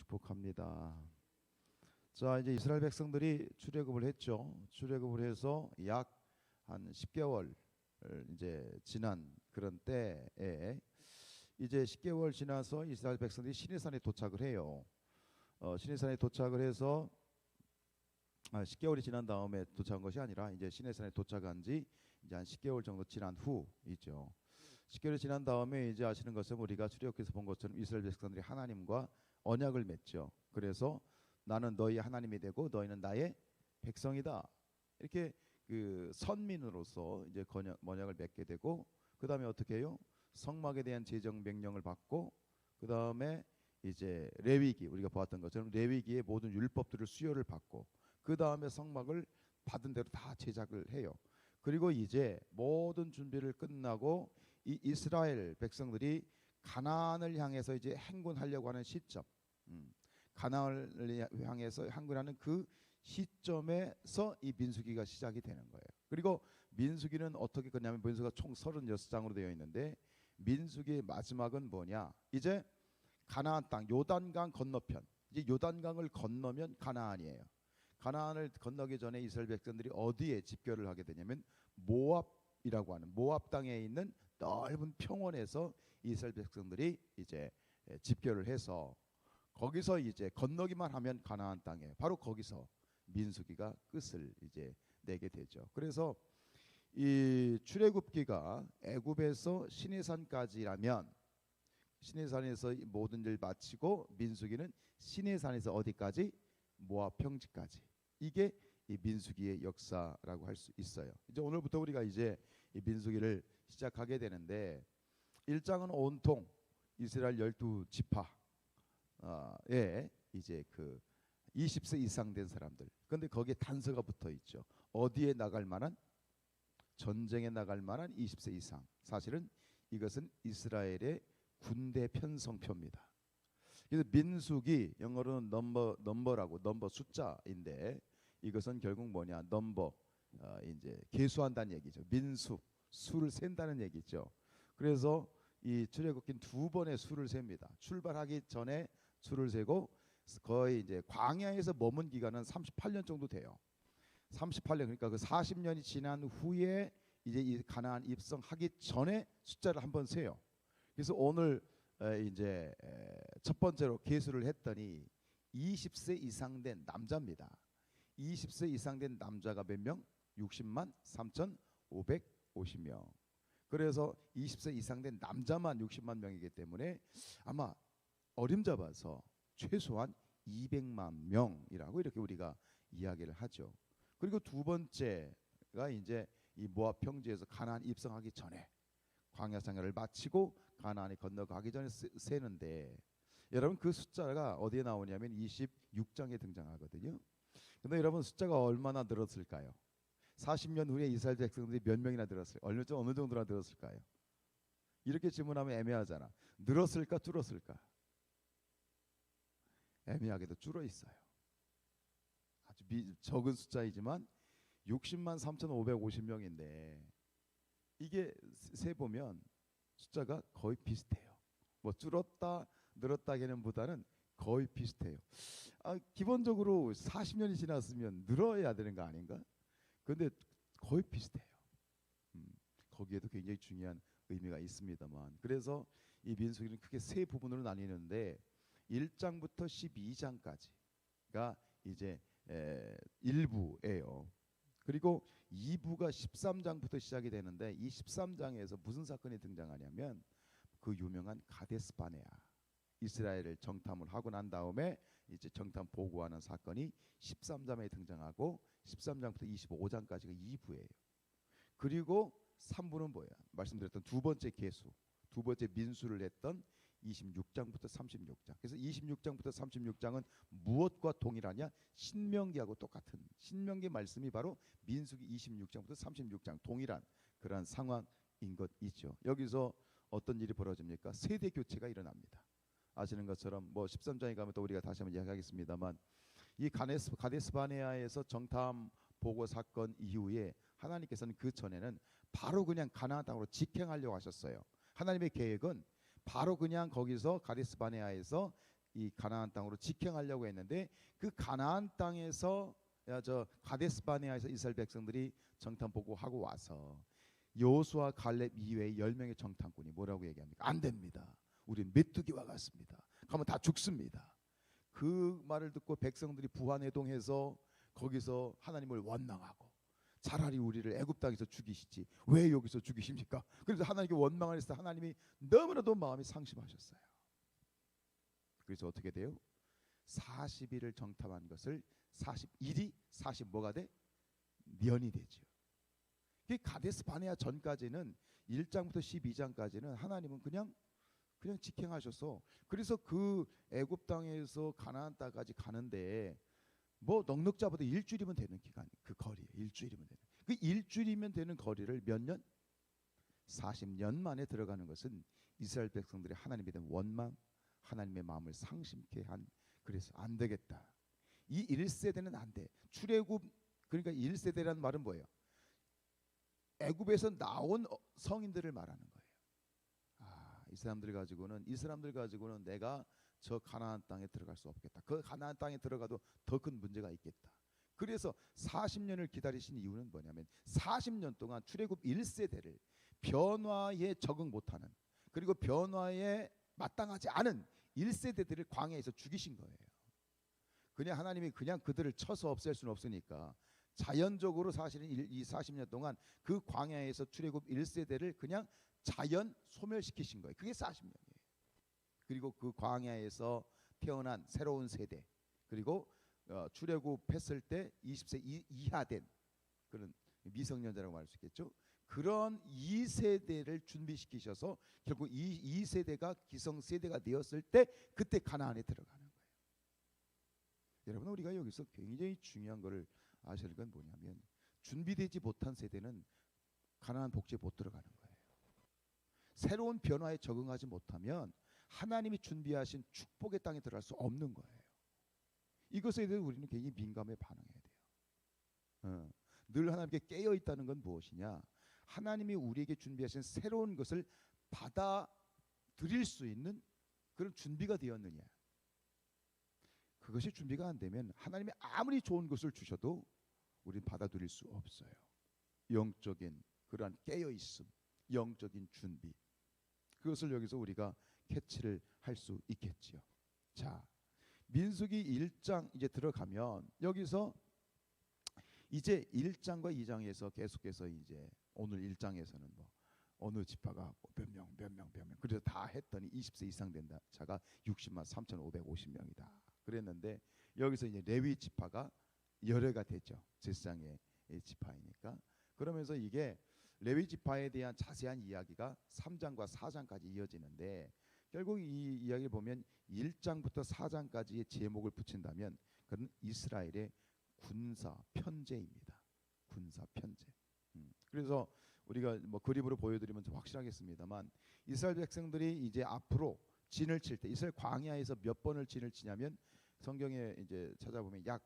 축복합니다. 자 이제 이스라엘 백성들이 출애굽을 했죠. 출애굽을 해서 약 한 10개월 이제 지난 그런 때에 이제 10개월 지나서 이스라엘 백성들이 시내산에 도착을 해요. 어, 시내산에 도착을 해서 아, 10개월이 지난 다음에 도착한 것이 아니라 이제 시내산에 도착한 지 이제 한 10개월 정도 지난 후이죠. 10개월이 지난 다음에 이제 아시는 것은 우리가 출애굽에서 본 것처럼 이스라엘 백성들이 하나님과 언약을 맺죠. 그래서 나는 너희 하나님이 되고 너희는 나의 백성이다. 이렇게 그 선민으로서 이제 언약을 맺게 되고 그 다음에 어떻게 해요? 성막에 대한 제정 명령을 받고 그 다음에 이제 레위기 우리가 보았던 것처럼 레위기의 모든 율법들을 수요를 받고 그 다음에 성막을 받은 대로 다 제작을 해요. 그리고 이제 모든 준비를 끝나고 이 이스라엘 백성들이 가나안을 향해서 이제 행군하려고 하는 시점, 음, 가나안을 향해서 행군하는 그 시점에서 이 민수기가 시작이 되는 거예요. 그리고 민수기는 어떻게 끝냐면 민수가 총 36장으로 되어 있는데 민수기의 마지막은 뭐냐? 이제 가나안 땅 요단강 건너편. 이제 요단강을 건너면 가나안이에요. 가나안을 건너기 전에 이스라엘 백성들이 어디에 집결을 하게 되냐면 모압이라고 하는 모압 땅에 있는 넓은 평원에서 이스라엘 백성들이 이제 집결을 해서 거기서 이제 건너기만 하면 가나안 땅에 바로 거기서 민수기가 끝을 이제 내게 되죠. 그래서 이 출애굽기가 애굽에서 시내산까지라면 시내산에서 모든 일 마치고 민수기는 시내산에서 어디까지 모압 평지까지 이게 이 민수기의 역사라고 할 수 있어요. 이제 오늘부터 우리가 이제 이 민수기를 시작하게 되는데 1장은 온통 이스라엘 열두 지파에 이제 그 20세 이상 된 사람들. 근데 거기에 단서가 붙어 있죠. 어디에 나갈 만한 전쟁에 나갈 만한 20세 이상. 사실은 이것은 이스라엘의 군대 편성표입니다. 그래서 민숙이 영어로는 넘버 넘버라고 넘버 숫자인데 이것은 결국 뭐냐 넘버 어, 이제 계수한다는 얘기죠. 민수 수를 센다는 얘기죠. 그래서 이 출애굽긴 두 번의 수를 셉니다. 출발하기 전에 수를 세고 거의 이제 광야에서 머문 기간은 38년 정도 돼요. 38년 그러니까 그 40년이 지난 후에 이제 이 가나안 입성하기 전에 숫자를 한번 세요. 그래서 오늘 이제 첫 번째로 계수를 했더니 20세 이상 된 남자입니다. 20세 이상 된 남자가 몇 명? 60만 3,550명. 그래서 20세 이상 된 남자만 60만 명이기 때문에 아마 어림잡아서 최소한 200만 명이라고 이렇게 우리가 이야기를 하죠. 그리고 두 번째가 이제 이 모압 평지에서 가나안 입성하기 전에 광야 생활을 마치고 가나안에 건너가기 전에 세는데 여러분 그 숫자가 어디에 나오냐면 26장에 등장하거든요. 근데 여러분 숫자가 얼마나 늘었을까요? 40년 후에 이스라엘 백성들이 몇 명이나 늘었을까요? 어느 정도 어느 정도나 늘었을까요? 이렇게 질문하면 애매하잖아. 늘었을까 줄었을까? 애매하게도 줄어 있어요. 아주 미, 적은 숫자이지만 60만 3,550명인데 이게 세 보면 숫자가 거의 비슷해요. 뭐 줄었다 늘었다기는보다는 거의 비슷해요. 아, 기본적으로 40년이 지났으면 늘어야 되는 거 아닌가? 근데 거의 비슷해요. 음, 거기에도 굉장히 중요한 의미가 있습니다만 그래서 이 민수기는 크게 세 부분으로 나뉘는데 1장부터 12장까지가 이제 에, 일부예요. 그리고 2부가 13장부터 시작이 되는데 이 13장에서 무슨 사건이 등장하냐면 그 유명한 가데스 바네아 이스라엘을 정탐을 하고 난 다음에 이제 정탐 보고하는 사건이 13장에 등장하고 13장부터 25장까지가 2부예요. 그리고 3부는 뭐야? 말씀드렸던 두 번째 계수, 두 번째 민수를 했던 26장부터 36장. 그래서 26장부터 36장은 무엇과 동일하냐? 신명기하고 똑같은 신명기 말씀이 바로 민수기 26장부터 36장 동일한 그러한 상황인 것이죠. 여기서 어떤 일이 벌어집니까? 세대 교체가 일어납니다. 아시는 것처럼 뭐 13장에 가면 또 우리가 다시 한번 이야기하겠습니다만 이 가네스 가데스 바네아에서 정탐 보고 사건 이후에 하나님께서는 그 전에는 바로 그냥 가나안 땅으로 직행하려고 하셨어요. 하나님의 계획은 바로 그냥 거기서 가데스 바네아에서 이 가나안 땅으로 직행하려고 했는데 그 가나안 땅에서 야, 저 가데스 바네아에서 이스라엘 백성들이 정탐 보고 하고 와서 여호수아 갈렙 이외에 열 명의 정탐꾼이 뭐라고 얘기합니까? 안 됩니다. 우리 메뚜기와 같습니다. 가면 다 죽습니다. 그 말을 듣고 백성들이 부하내동해서 거기서 하나님을 원망하고 차라리 우리를 애굽 땅에서 죽이시지 왜 여기서 죽이십니까? 그래서 하나님께 원망을 했을 때 하나님이 너무나도 마음이 상심하셨어요. 그래서 어떻게 돼요? 40일을 정탐한 것을 41이 40 뭐가 돼? 년이 되죠. 그 가데스 바네아 전까지는 1장부터 12장까지는 하나님은 그냥 그냥 직행하셔서 그래서 그 애굽 땅에서 가나안 땅까지 가는데 뭐 넉넉 잡아도 일주일이면 되는 기간 그 거리 일주일이면 되는 그 일주일이면 되는 거리를 몇 년? 40년 만에 들어가는 것은 이스라엘 백성들이 하나님에 대한 원망 하나님의 마음을 상심케 한 그래서 안 되겠다. 이 1세대는 안 돼. 출애굽 그러니까 1세대라는 말은 뭐예요? 애굽에서 나온 어, 성인들을 말하는 거예요. 아, 이 사람들 가지고는 이 사람들 가지고는 내가 저 가나안 땅에 들어갈 수 없겠다. 그 가나안 땅에 들어가도 더 큰 문제가 있겠다. 그래서 40년을 기다리신 이유는 뭐냐면 40년 동안 출애굽 1세대를 변화에 적응 못하는 그리고 변화에 마땅하지 않은 1세대들을 광야에서 죽이신 거예요. 그냥 하나님이 그냥 그들을 쳐서 없앨 수는 없으니까 자연적으로 사실은 이 40년 동안 그 광야에서 출애굽 1세대를 그냥 자연 소멸시키신 거예요. 그게 40년이에요. 그리고 그 광야에서 태어난 새로운 세대 그리고 어, 출애굽했을 때 20세 이, 이하된 그런 미성년자라고 말할 수 있겠죠. 그런 2세대를 준비시키셔서 결국 이 2세대가 기성 세대가 되었을 때 그때 가나안에 들어가는 거예요. 여러분 우리가 여기서 굉장히 중요한 것을 할건 뭐냐면 준비되지 못한 세대는 가나안 복지에 못 들어가는 거예요. 새로운 변화에 적응하지 못하면 하나님이 준비하신 축복의 땅에 들어갈 수 없는 거예요. 이것에 대해 우리는 굉장히 민감해 반응해야 돼요. 어. 늘 하나님께 깨어 있다는 건 무엇이냐? 하나님이 우리에게 준비하신 새로운 것을 받아들일 수 있는 그런 준비가 되었느냐? 그것이 준비가 안 되면 하나님이 아무리 좋은 것을 주셔도 우리는 받아들일 수 없어요. 영적인 그러한 깨어 있음, 영적인 준비. 그것을 여기서 우리가 캐치를 할 수 있겠지요. 자, 민수기 1장 이제 들어가면 여기서 이제 1장과 2장에서 계속해서 이제 오늘 1장에서는 뭐 어느 지파가 몇 명, 몇 명, 몇 명. 그래서 다 했더니 20세 이상 된다. 자가 60만 3,550명이다. 그랬는데 여기서 이제 레위 지파가 열애가 되죠. 제사장의 지파이니까. 그러면서 이게 레위 지파에 대한 자세한 이야기가 3장과 4장까지 이어지는데 결국 이 이야기를 보면 1장부터 4장까지의 제목을 붙인다면 그건 이스라엘의 군사 편제입니다. 군사 편제. 음. 그래서 우리가 뭐 그림으로 보여드리면 좀 확실하겠습니다만 이스라엘 백성들이 이제 앞으로 진을 칠 때 이스라엘 광야에서 몇 번을 진을 치냐면 성경에 이제 찾아보면 약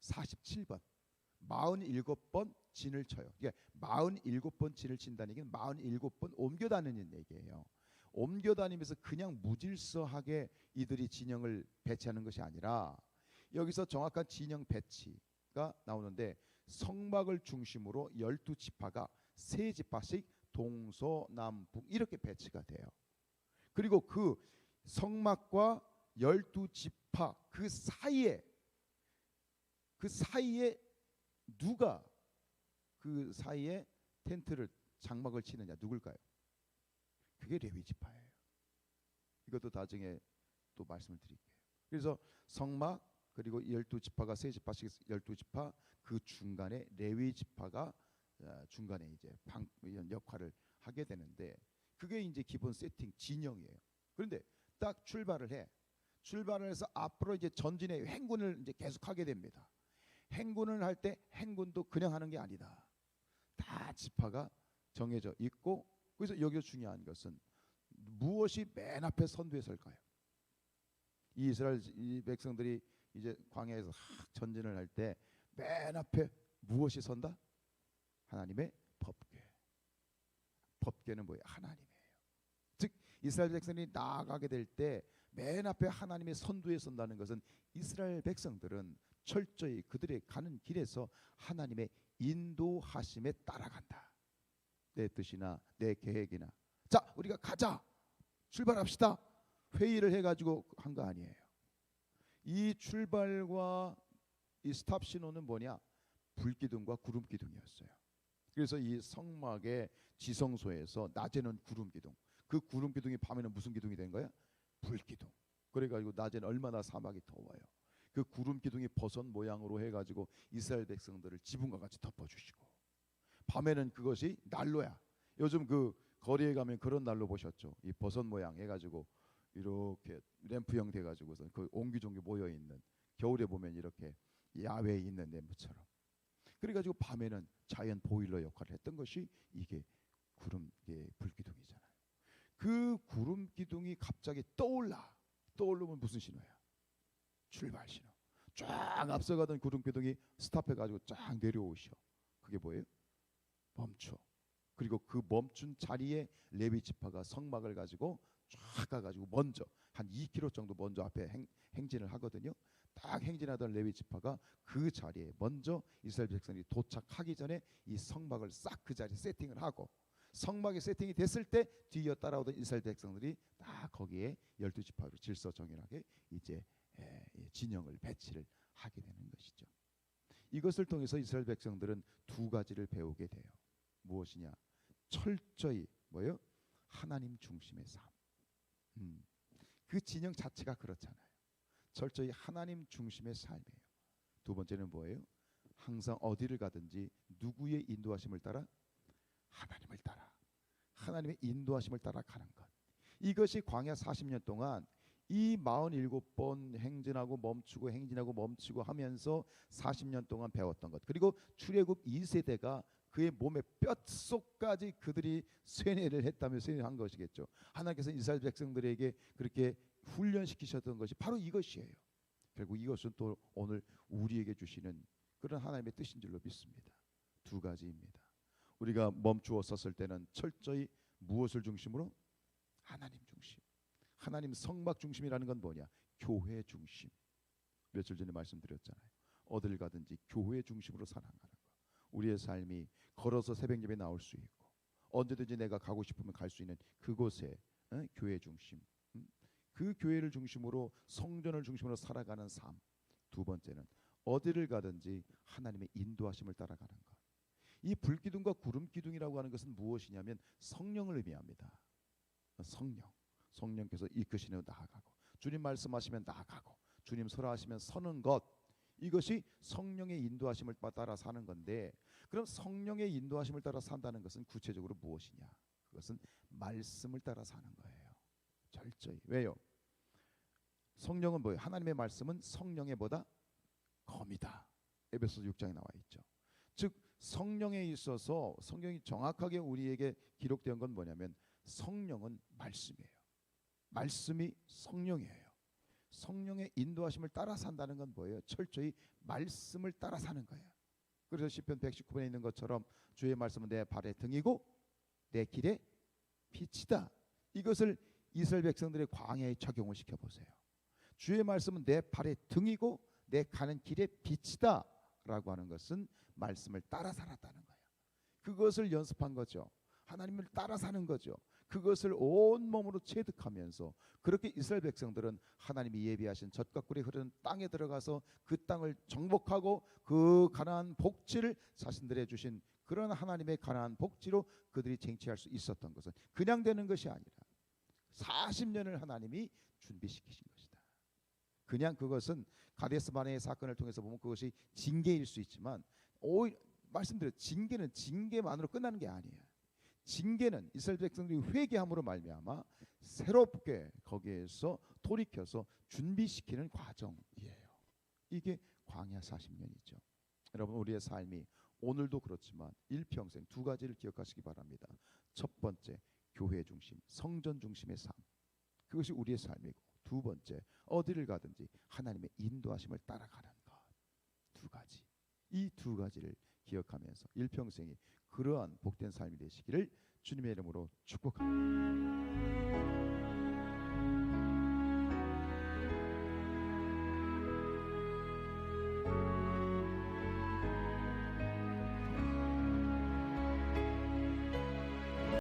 47번, 47번 진을 쳐요. 이게 47번 진을 친다는 얘기는 47번 옮겨 다니는 얘기예요. 옮겨 다니면서 그냥 무질서하게 이들이 진영을 배치하는 것이 아니라 여기서 정확한 진영 배치가 나오는데 성막을 중심으로 열두 지파가 세 지파씩 동서남북 이렇게 배치가 돼요. 그리고 그 성막과 열두 지파 그 사이에 그 사이에 누가 그 사이에 텐트를 장막을 치느냐 누굴까요? 그게 레위 지파예요. 이것도 나중에 또 말씀을 드릴게요. 그래서 성막 그리고 열두 지파가 세 지파씩 열두 지파 그 중간에 레위 지파가 어, 중간에 이제 방 역할을 하게 되는데 그게 이제 기본 세팅 진영이에요. 그런데 딱 출발을 해. 출발을 해서 앞으로 이제 전진의 행군을 이제 계속하게 됩니다. 행군을 할 때 행군도 그냥 하는 게 아니다. 다 지파가 정해져 있고 그래서 여기서 중요한 것은 무엇이 맨 앞에 선두에 설까요? 이 이스라엘 이 백성들이 이제 광야에서 전진을 할 때 맨 앞에 무엇이 선다? 하나님의 법궤. 법궤는 뭐예요? 즉 이스라엘 백성이 나아가게 될 때 맨 앞에 하나님의 선두에 선다는 것은 이스라엘 백성들은 철저히 그들의 가는 길에서 하나님의 인도하심에 따라간다. 내 뜻이나 내 계획이나 자 우리가 가자 출발합시다 회의를 해가지고 한 거 아니에요. 이 출발과 이 스탑 신호는 뭐냐 불기둥과 구름 기둥이었어요. 그래서 이 성막의 지성소에서 낮에는 구름 기둥, 그 구름 기둥이 밤에는 무슨 기둥이 된 거야? 불 기둥. 그래가지고 낮에는 얼마나 사막이 더워요. 그 구름 기둥이 버섯 모양으로 해가지고 이스라엘 백성들을 지붕과 같이 덮어주시고 밤에는 그것이 난로야. 요즘 그 거리에 가면 그런 난로 보셨죠? 이 버섯 모양 해가지고 이렇게 램프형 돼가지고서 그 옹기종기 모여 있는 겨울에 보면 이렇게 야외에 있는 램프처럼. 그래가지고 밤에는 자연 보일러 역할을 했던 것이 이게 구름 예, 불기둥이잖아요. 그 구름 기둥이 갑자기 떠올라. 떠오르면 무슨 신호야? 출발 신호. 쫙 앞서가던 구름 기둥이 스탑해 가지고 쫙 내려오셔. 그게 뭐예요? 멈춰. 그리고 그 멈춘 자리에 레위 지파가 성막을 가지고 쫙 가가지고 먼저 한 2km 정도 먼저 앞에 행, 행진을 하거든요. 딱 행진하던 레위 지파가 그 자리에 먼저 이스라엘 백성이 도착하기 전에 이 성막을 싹 그 자리에 세팅을 하고 성막이 세팅이 됐을 때 뒤이어 따라오던 이스라엘 백성들이 딱 거기에 열두 지파로 질서 정연하게 이제 에, 진영을 배치를 하게 되는 것이죠. 이것을 통해서 이스라엘 백성들은 두 가지를 배우게 돼요. 무엇이냐? 철저히 뭐요? 하나님 중심의 삶. 음, 그 진영 자체가 그렇잖아요. 철저히 하나님 중심의 삶이에요. 두 번째는 뭐예요? 항상 어디를 가든지 누구의 인도하심을 따라 하나님을 따라 하나님의 인도하심을 따라 가는 것. 이것이 광야 40년 동안 이 47번 행진하고 멈추고 행진하고 멈추고 하면서 40년 동안 배웠던 것. 그리고 출애굽 2세대가 그의 몸의 뼛속까지 그들이 쇠뇌를 했다며 쇠뇌한 것이겠죠. 하나님께서 이스라엘 백성들에게 그렇게 훈련시키셨던 것이 바로 이것이에요. 결국 이것은 또 오늘 우리에게 주시는 그런 하나님의 뜻인 줄로 믿습니다. 두 가지입니다. 우리가 멈추어 섰을 때는 철저히 무엇을 중심으로 하나님 중심. 하나님 성막 중심이라는 건 뭐냐? 교회 중심. 며칠 전에 말씀드렸잖아요. 어딜 가든지 교회 중심으로 살아가는 거. 우리의 삶이 걸어서 새벽 예배 나올 수 있고 언제든지 내가 가고 싶으면 갈 수 있는 그곳에 어? 교회 중심. 음? 그 교회를 중심으로 성전을 중심으로 살아가는 삶. 두 번째는 어디를 가든지 하나님의 인도하심을 따라가는 것. 이 불기둥과 구름 기둥이라고 하는 것은 무엇이냐면 성령을 의미합니다. 성령. 성령께서 이끄시며 나아가고 주님 말씀하시면 나아가고 주님 설하시면 서는 것 이것이 성령의 인도하심을 따라 사는 건데 그럼 성령의 인도하심을 따라 산다는 것은 구체적으로 무엇이냐? 그것은 말씀을 따라 사는 거예요. 철저히. 왜요? 성령은 뭐예요? 하나님의 말씀은 성령의 보다 검이다. 에베소 6장에 나와 있죠. 즉 성령에 있어서 성경이 정확하게 우리에게 기록된 건 뭐냐면 성령은 말씀이에요. 말씀이 성령이에요. 성령의 인도하심을 따라 산다는 건 뭐예요? 철저히 말씀을 따라 사는 거예요. 그래서 시편 119편에 있는 것처럼 주의 말씀은 내 발의 등이고 내 길의 빛이다. 이것을 이스라엘 백성들의 광야에 적용을 시켜 보세요. 주의 말씀은 내 발의 등이고 내 가는 길의 빛이다라고 하는 것은 말씀을 따라 살았다는 거예요. 그것을 연습한 거죠. 하나님을 따라 사는 거죠. 그것을 온 몸으로 체득하면서 그렇게 이스라엘 백성들은 하나님이 예비하신 젖과 꿀이 흐르는 땅에 들어가서 그 땅을 정복하고 그 가나안 복지를 자신들의 주신 그런 하나님의 가나안 복지로 그들이 쟁취할 수 있었던 것은 그냥 되는 것이 아니라 40년을 하나님이 준비시키신 것이다. 그냥 그것은 가데스 바네의 사건을 통해서 보면 그것이 징계일 수 있지만 오히려 말씀드려 징계는 징계만으로 끝나는 게 아니에요. 징계는 이스라엘 백성들이 회개함으로 말미암아 새롭게 거기에서 돌이켜서 준비시키는 과정이에요. 이게 광야 40년이죠. 여러분 우리의 삶이 오늘도 그렇지만 일평생 두 가지를 기억하시기 바랍니다. 첫 번째 교회 중심, 성전 중심의 삶. 그것이 우리의 삶이고 두 번째 어디를 가든지 하나님의 인도하심을 따라가는 것. 두 가지. 이 두 가지를 기억하면서 일평생이 그러한 복된 삶이 되시기를 주님의 이름으로 축복합니다.